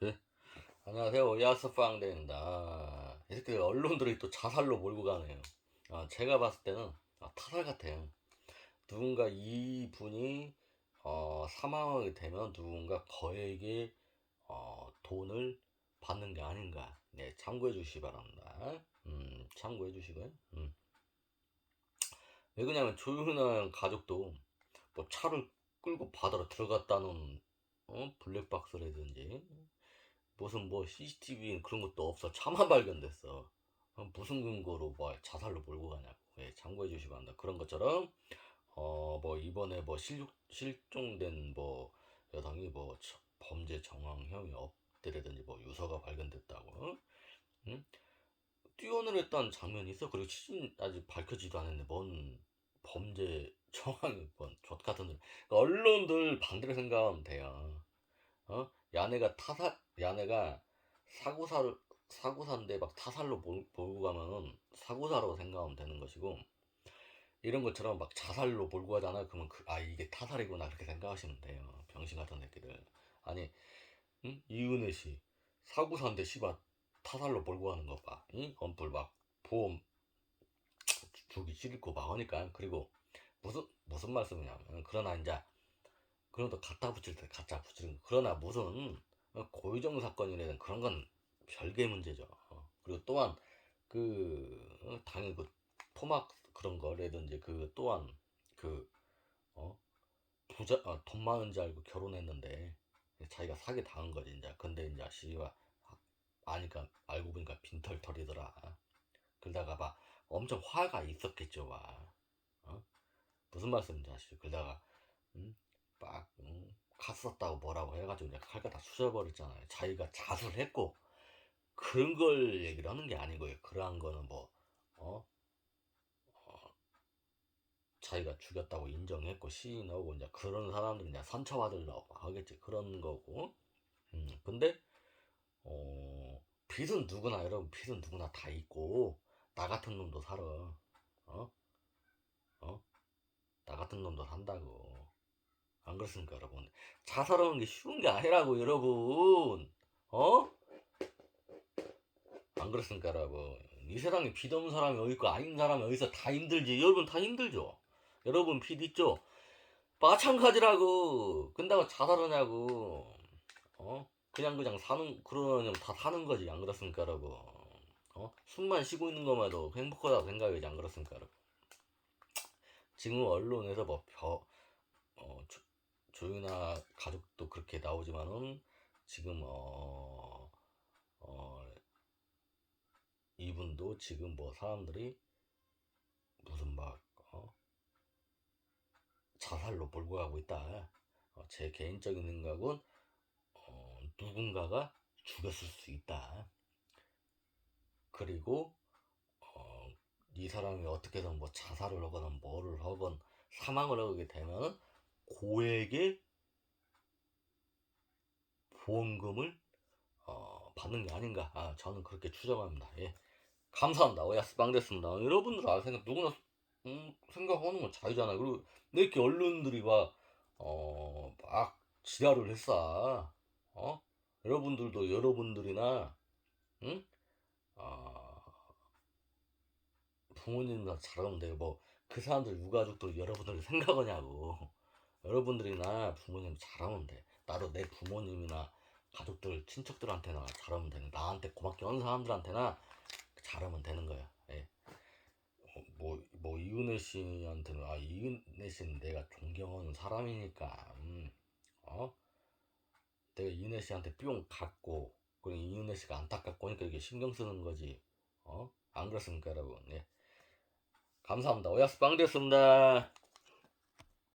네. 안녕하세요. 야스팡대입니다. 이렇게 언론들이 또 자살로 몰고 가네요. 아, 제가 봤을 때는 아, 타살 같아요. 누군가 이 분이 어, 사망하게 되면 누군가 거액의 어, 돈을 받는 게 아닌가. 네, 참고해 주시기 바랍니다. 음, 참고해 주시고요. 음. 왜 그러냐면 조윤아 가족도 뭐 차를 끌고 바다로 들어갔다는 어? 블랙박스라든지 무슨 뭐 CCTV 그런 것도 없어. 차만 발견됐어. 어, 무슨 근거로 뭐 자살로 몰고 가냐고. 예, 참고해 주시기 바랍니다. 그런 것처럼 어 뭐 이번에 뭐 실, 실종된 뭐 여성이 뭐 처- 범죄 정황 혐의 없대라든지 뭐 유서가 발견됐다고 응? 뛰어내려 했다는 장면이 있어. 그리고 시신 아직 밝혀지도 않았는데 뭔 범죄 정황이 뭔 족 같은 들 언론들 반대로 생각하면 돼요. 어? 야네가 타살, 야네가 사고사를, 사고사인데 막 타살로 몰, 몰고 가면은 사고사라고 생각하면 되는 것이고, 이런 것처럼 막 자살로 몰고 가잖아. 그러면 그, 아, 이게 타살이구나. 그렇게 생각하시면 돼요. 병신 같은 새끼들. 아니, 응? 이은혜 씨. 사고사인데 씨발 타살로 몰고 가는 거 봐. 응? 엄플 막 보험 주- 주기 싫고 막 하니까. 그리고 무슨, 무슨 말씀이냐면, 그러나 이제 그런 거 갖다 붙일 때 갖다 붙이는 거. 그러나 무슨 어, 고의정 사건이라든 그런 건 별개의 문제죠. 어, 그리고 또한 그 어, 당연히 그 토막 그런 거라든지 그 또한 그 어, 부자 어, 돈 많은 줄 알고 결혼했는데 자기가 사기 당한 거지 이제. 근데 이제 씨가 아니까 알고 보니까 빈털털이더라. 그러다가 막 엄청 화가 있었겠죠, 와. 어? 무슨 말씀인지 아시죠? 그러다가 음? 막 음, 갔었다고 뭐라고 해가지고 그냥 칼 갖다 쑤셔버렸잖아요. 자기가 자수했고 그런 걸 얘기를 하는 게 아니고요. 그러한 거는 뭐 어? 어, 자기가 죽였다고 인정했고 시인하고 이제 그런 사람들은 이제 선처받으려고 하겠지 그런 거고. 음, 근데 어, 빚은 누구나 여러분 빚은 누구나 다 있고 나 같은 놈도 살아. 어? 어? 나 같은 놈도 산다고. 안 그렇습니까, 여러분? 자살하는 게 쉬운 게 아니라고, 여러분. 어? 안 그렇습니까, 여러분? 이 세상에 빚 없는 사람이 어디 있고 아닌 사람이 어디서 다 힘들지. 여러분 다 힘들죠. 여러분 빚 있죠. 마찬가지라고. 근다고 자살하냐고. 어? 그냥 그냥 사는 그러냐면 다 사는 거지. 안 그렇습니까, 여러분? 어? 숨만 쉬고 있는 것만도 행복하다고 생각하지. 안 그렇습니까, 여러분? 지금 언론에서 뭐 벼, 어, 조, 조윤아 가족도 그렇게 나오지만은 지금 어, 어, 이분도 지금 뭐 사람들이 무슨 막 어, 자살로 몰고 가고 있다. 어, 제 개인적인 생각은 어, 누군가가 죽였을 수 있다. 그리고 어, 이 사람이 어떻게든 뭐 자살을 하거나 뭐를 하건 사망을 하게 되면 고액의 보험금을 어, 받는 게 아닌가. 아, 저는 그렇게 추정합니다. 예. 감사합니다. 오야스빵 됐습니다. 여러분들 아 생각 누구나 음, 생각하는 건 자유잖아요. 그리고 왜 이렇게 언론들이 막, 어, 막 지랄을 했어. 어? 여러분들도 여러분들이나, 응? 아, 부모님이나 잘하면 돼요. 뭐, 그 사람들 유가족도 여러분들 생각하냐고. 여러분들이나 부모님 잘하면 돼. 나도 내 부모님이나 가족들, 친척들한테나 잘하면 되는. 나한테 고맙게 하는 사람들한테나 잘하면 되는 거야. 예. 어, 뭐, 뭐, 이은혜 씨한테는, 아, 이은혜 씨는 내가 존경하는 사람이니까, 음, 어? 내가 이은혜 씨한테 뿅 갔고, 그리고 이은혜 씨가 안타깝고 하니까 이게 신경 쓰는 거지. 어? 안 그렇습니까, 여러분? 예. 감사합니다. 오야스 빵 됐습니다.